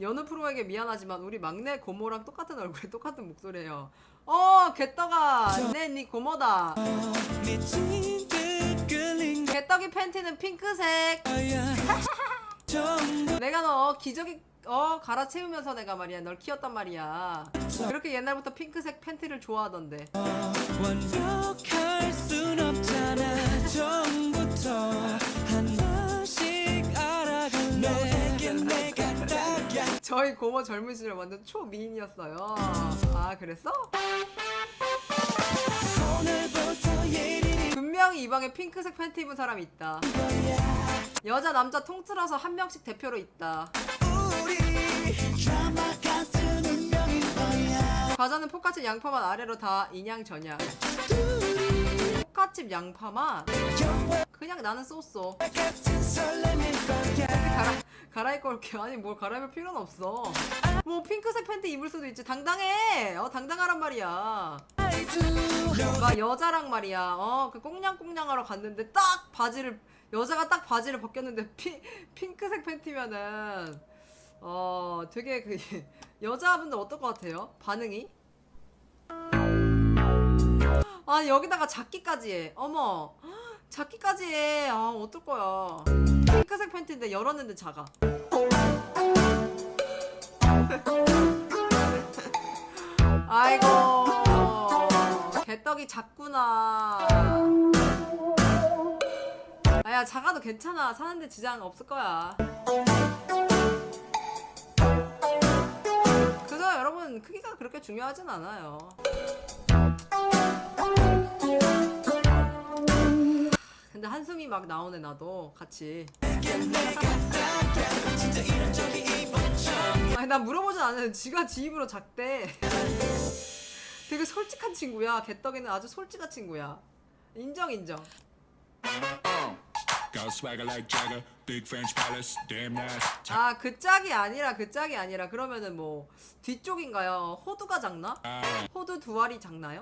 여느 프로에게 미안하지만 우리 막내 고모랑 똑같은 얼굴에 똑같은 목소리예요. 어 개떡아 고모다. 미친 듯 끌린 개떡이 팬티는 핑크색. 거야 전부 내가 너 기저귀 어 갈아채우면서 내가 말이야 널 키웠단 말이야. 그렇게 옛날부터 핑크색 팬티를 좋아하던데. 완벽할 순 없잖 저희 고모 젊은 시절 완전 초미인이었어요. 아 그랬어? 분명히 이 방에 핑크색 팬티 입은 사람이 있다. 여자 남자 통틀어서 한 명씩 대표로 있다. 과자는 포카칩 양파만 아래로 다 인양 전양. 포카칩 양파만 그냥 나는 쏘쏘. 갈아입고 올게. 아니 뭘 갈아입을 필요는 없어. 뭐 핑크색 팬티 입을 수도 있지. 당당해. 어 당당하란 말이야. 막 여자랑 말이야. 어, 그 꽁냥꽁냥하러 갔는데 딱 바지를 여자가 딱 바지를 벗겼는데 피, 핑크색 팬티면은 어, 되게 그 여자분들 어떨 것 같아요? 반응이? 아, 여기다가 작기까지 해. 어머. 작기까지 해. 아, 어떨 거야. 핑크색 팬티인데 열었는데 작아. 개떡이 작구나. 아야 작아도 괜찮아. 사는데 지장 없을 거야. 그래서 여러분 크기가 그렇게 중요하진 않아요. 근데 한숨이 막 나오네 나도 같이. 아니 난 물어보진 않았는데 지가 지 입으로 작대. 되게 솔직한 친구야. 개떡이는 아주 솔직한 친구야. 인정 인정. Got swagger like Jagger, big French palace, damn nice. 아 그 짝이 아니라 그 짝이 아니라 그러면은 뭐 뒤쪽인가요? 호두가 작나? Alright, 호두 두 알이 작나요?